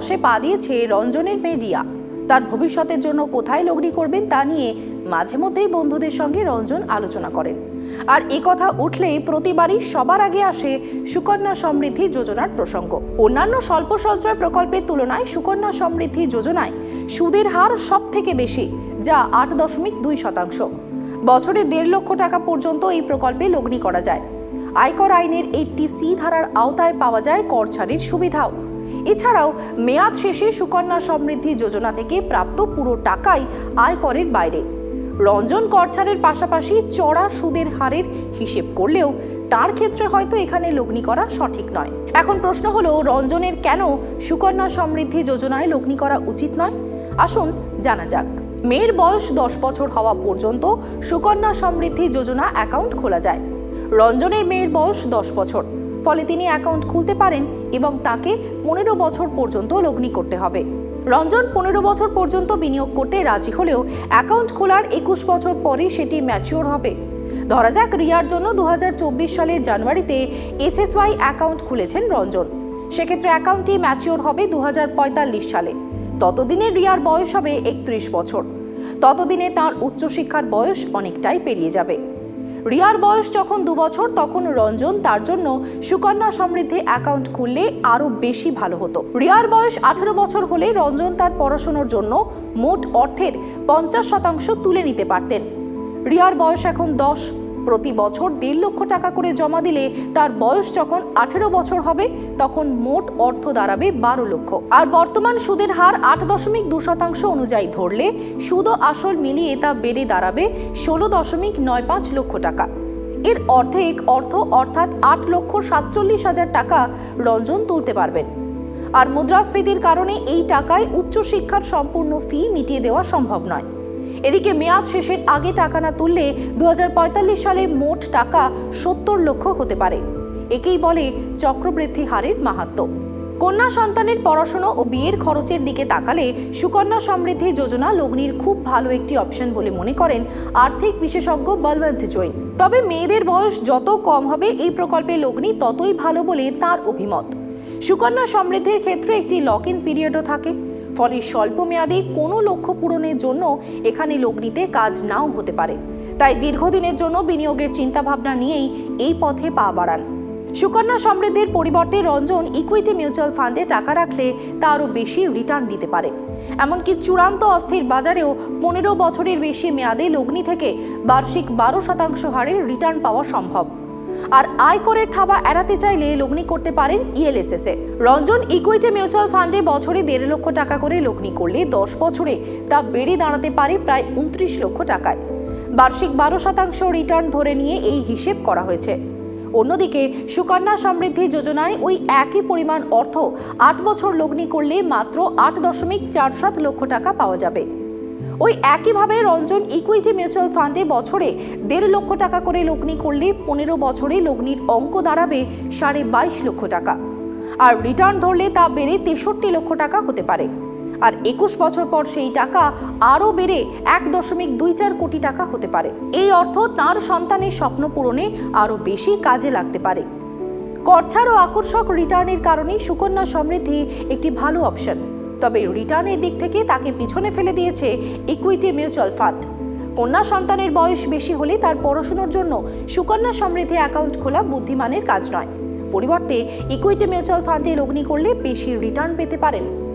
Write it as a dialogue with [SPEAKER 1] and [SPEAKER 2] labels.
[SPEAKER 1] দশে পা দিয়েছে রঞ্জনের মেয়ে রিয়া তার ভবিষ্যতের জন্য কোথায় লগ্নি করবেন তা নিয়ে মাঝে মধ্যেই বন্ধুদের সঙ্গে রঞ্জন আলোচনা করেন। আর এ কথা উঠলেই প্রতিবারই সবার আগে আসে সুকন্যা সমৃদ্ধি যোজনার প্রসঙ্গ। অন্যান্য স্বল্প সঞ্চয় প্রকল্পের তুলনায় সুকন্যা সমৃদ্ধি যোজনায় সুদের হার সব থেকে বেশি, যা আট দশমিক দুই শতাংশ। বছরে দেড় লক্ষ টাকা পর্যন্ত এই প্রকল্পে লগ্নি করা যায়। আয়কর আইনের এইটটি সি ধারার আওতায় পাওয়া যায় কর ছাড়ের সুবিধাও। এছাড়াও মেয়াদ শেষে সুকন্যা সমৃদ্ধি যোজনা থেকে প্রাপ্ত পুরো টাকাই আয়করের বাইরে। রঞ্জন করছাড়ের পাশাপাশি চড়া সুদের হারের হিসেব করলেও তার ক্ষেত্রে হয়তো এখানে লগ্নি করা সঠিক নয়। এখন প্রশ্ন হলো, রঞ্জনের কেন সুকন্যা সমৃদ্ধি যোজনায় লগ্নি করা উচিত নয়? আসুন জানা যাক। মেয়ের বয়স দশ বছর হওয়া পর্যন্ত সুকন্যা সমৃদ্ধি যোজনা অ্যাকাউন্ট খোলা যায়। রঞ্জনের মেয়ের বয়স দশ বছর। ফলে তিনি অ্যাকাউন্ট খুলতে পারেন এবং তাকে পনেরো বছর পর্যন্ত লগ্নি করতে হবে। রঞ্জন পনেরো বছর পর্যন্ত বিনিয়োগ করতে রাজি হলেও অ্যাকাউন্ট খোলার একুশ বছর পরে সেটি ম্যাচিওর হবে। ধরা যাক রিয়ার জন্য দু হাজার চব্বিশ সালের জানুয়ারিতে এসএসওয়াই অ্যাকাউন্ট খুলেছেন রঞ্জন। সেক্ষেত্রে অ্যাকাউন্টটি ম্যাচিওর হবে দু হাজার পঁয়তাল্লিশ সালে। ততদিনে রিয়ার বয়স হবে একত্রিশ বছর। ততদিনে তার উচ্চশিক্ষার বয়স অনেকটাই পেরিয়ে যাবে। রিয়ার বয়স যখন দু বছর, তখন রঞ্জন তার জন্য সুকন্যা সমৃদ্ধি অ্যাকাউন্ট খুললে আরও বেশি ভালো হতো। রিয়ার বয়স আঠেরো বছর হলে রঞ্জন তার পড়াশোনার জন্য মোট অর্থের পঞ্চাশ শতাংশ তুলে নিতে পারতেন। রিয়ার বয়স এখন দশ। প্রতি বছর দেড় লক্ষ টাকা করে জমা দিলে তার বয়স যখন আঠেরো বছর হবে, তখন মোট অর্থ দাঁড়াবে বারো লক্ষ। আর বর্তমান সুদের হার আট দশমিক দু শতাংশ অনুযায়ী ধরলে, সুদ আসল মিলিয়ে তা বেড়ে দাঁড়াবে ষোলো দশমিক নয় পাঁচ লক্ষ টাকা। এর অর্ধেক অর্থ অর্থাৎ আট লক্ষ সাতচল্লিশ হাজার টাকা রঞ্জন তুলতে পারবেন। আর মুদ্রাস্ফীতির কারণে এই টাকায় উচ্চশিক্ষার সম্পূর্ণ ফি মিটিয়ে দেওয়া সম্ভব নয়। এদিকে মেয়াদ শেষের আগে টাকা না তুললে দুহাজার পঁয়তাল্লিশ সালে মোট টাকা সত্তর লক্ষ হতে পারে। একেই বলে চক্রবৃদ্ধি হারের মাহাত্ম্য কন্যা সন্তানের পড়াশুনো ও বিয়ের খরচের দিকে তাকালে সুকন্যা সমৃদ্ধি যোজনা লগ্নির খুব ভালো একটি অপশন বলে মনে করেন আর্থিক বিশেষজ্ঞ বলবন্ত জৈন। তবে মেয়েদের বয়স যত কম হবে, এই প্রকল্পে লগ্নি ততই ভালো বলে তার অভিমত। সুকন্যা সমৃদ্ধির ক্ষেত্রে একটি লক ইন পিরিয়ডও থাকে। ফলে স্বল্প মেয়াদে কোনো লক্ষ্য পূরণের জন্য এখানে লগ্নিতে কাজ নাও হতে পারে। তাই দীর্ঘদিনের জন্য বিনিয়োগের চিন্তাভাবনা নিয়েই এই পথে পা বাড়ান। সুকন্যা সমৃদ্ধির পরিবর্তে রঞ্জন ইকুইটি মিউচুয়াল ফান্ডে টাকা রাখলে তা আরও বেশি রিটার্ন দিতে পারে। এমনকি চূড়ান্ত অস্থির বাজারেও পনেরো বছরের বেশি মেয়াদে লগ্নি থেকে বার্ষিক বারো শতাংশ হারে রিটার্ন পাওয়া সম্ভব। আর আয়করের থাবা এড়াতে চাইলে লগ্নি করতে পারেন ইএলএসএস এ। রঞ্জন ইকুইটি মিউচুয়াল ফান্ডে বছরে দেড় লক্ষ টাকা করে লগ্নি করলে দশ বছরে তা বেড়ে দাঁড়াতে পারে প্রায় উনত্রিশ লক্ষ টাকায়। বার্ষিক বারো শতাংশ রিটার্ন ধরে নিয়ে এই হিসেব করা হয়েছে। অন্যদিকে সুকন্যা সমৃদ্ধি যোজনায় ওই একই পরিমাণ অর্থ আট বছর লগ্নি করলে মাত্র আট দশমিক চার সাত লক্ষ টাকা পাওয়া যাবে। ওই একইভাবে রঞ্জন ইকুইটি মিউচুয়াল ফান্ডে বছরে দেড় লক্ষ টাকা করে লগ্নি করলে পনেরো বছরে লগ্নির অঙ্ক দাঁড়াবে সাড়ে বাইশ লক্ষ টাকা। আর রিটার্ন ধরলে তা বেড়ে তেষট্টি লক্ষ টাকা হতে পারে। আর একুশ বছর পর সেই টাকা আরও বেড়ে এক দশমিক দুই চার কোটি টাকা হতে পারে। এই অর্থ তার সন্তানের স্বপ্ন পূরণে আরও বেশি কাজে লাগতে পারে। করছাড় ও আকর্ষক রিটার্নের কারণে সুকন্যা সমৃদ্ধি একটি ভালো অপশন তবে রিটার্নের দিক থেকে তাকে পিছনে ফেলে দিয়েছে ইকুইটি মিউচুয়াল ফান্ড কন্যা সন্তানের বয়স বেশি হলে তার পড়াশুনোর জন্য সুকন্যা সমৃদ্ধি অ্যাকাউন্ট খোলা বুদ্ধিমানের কাজ নয়। পরিবর্তে ইকুইটি মিউচুয়াল ফান্ডে লগ্নি করলে বেশি রিটার্ন পেতে পারেন